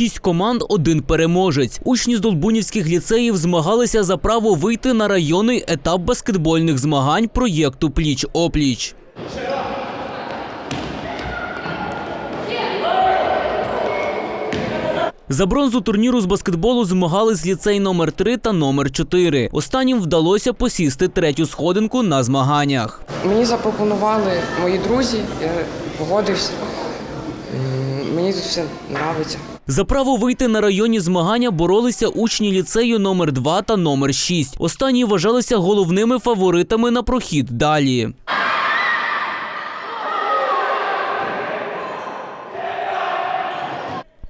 Шість команд, один переможець. Учні з долбунівських ліцеїв змагалися за право вийти на районний етап баскетбольних змагань проєкту Пліч опліч. За бронзу турніру з баскетболу змагались ліцей номер 3 та номер 4. Останнім вдалося посісти третю сходинку на змаганнях. Мені запропонували мої друзі, я погодився. Мені тут все подобається. За право вийти на районні змагання боролися учні ліцею номер 2 та номер 6. Останні вважалися головними фаворитами на прохід далі.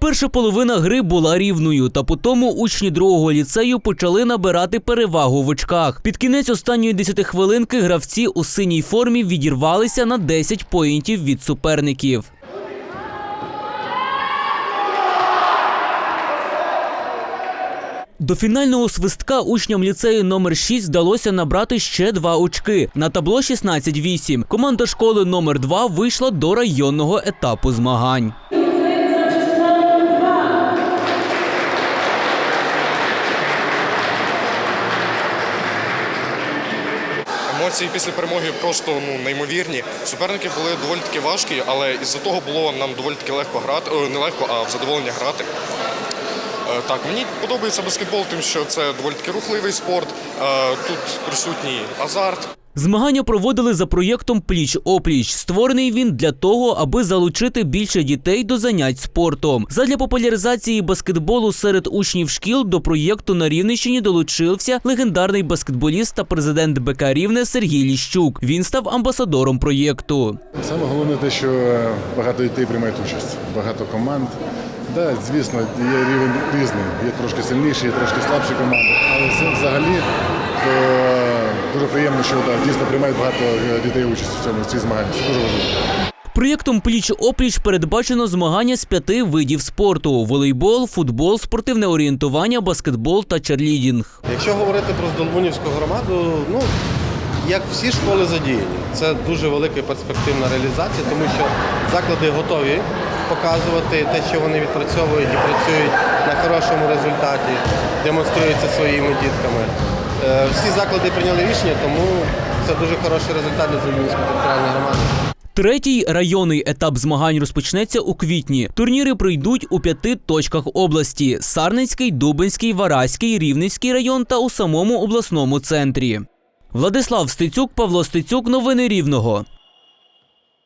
Перша половина гри була рівною, та по тому учні другого ліцею почали набирати перевагу в очках. Під кінець останньої десятихвилинки гравці у синій формі відірвалися на 10 поінтів від суперників. До фінального свистка учням ліцею номер 6 вдалося набрати ще два очки. На табло 16-8. Команда школи номер 2 вийшла до районного етапу змагань. Емоції після перемоги просто ну неймовірні. Суперники були доволі таки важкі, але із-за того було нам доволі таки легко грати. О, не легко, а в задоволення грати. Е, Так, мені подобається баскетбол, тим, що це доволі таки рухливий спорт. Е, Тут присутній азарт. Змагання проводили за проєктом Пліч опліч. Створений він для того, аби залучити більше дітей до занять спортом. Задля популяризації баскетболу серед учнів шкіл до проєкту на Рівненщині долучився легендарний баскетболіст та президент БК Рівне Сергій Ліщук. Він став амбасадором проєкту. Саме головне те, що багато дітей приймають участь, багато команд. Да, звісно, є рівень різний. Є трошки сильніші, є трошки слабші команди. Але взагалі то е, дуже приємно, що да, дійсно приймають багато е, дітей участь в цьому в цих змаганнях. Це дуже важливо. Проєктом Пліч опліч передбачено змагання з п'яти видів спорту: волейбол, футбол, спортивне орієнтування, баскетбол та черлідінг. Якщо говорити про Здолбунівську громаду, ну як всі школи задіяні, це дуже велика перспективна реалізація, тому що заклади готові показувати те, що вони відпрацьовують і працюють на хорошому результаті, демонструються своїми дітками. Е, Всі заклади прийняли рішення, тому це дуже хороший результат для Здолбунівської територіальної громади. Третій районний етап змагань розпочнеться у квітні. Турніри пройдуть у п'яти точках області: Сарненський, Дубинський, Вараський, Рівненський район та у самому обласному центрі. Владислав Стецюк, Павло Стецюк. Новини Рівного.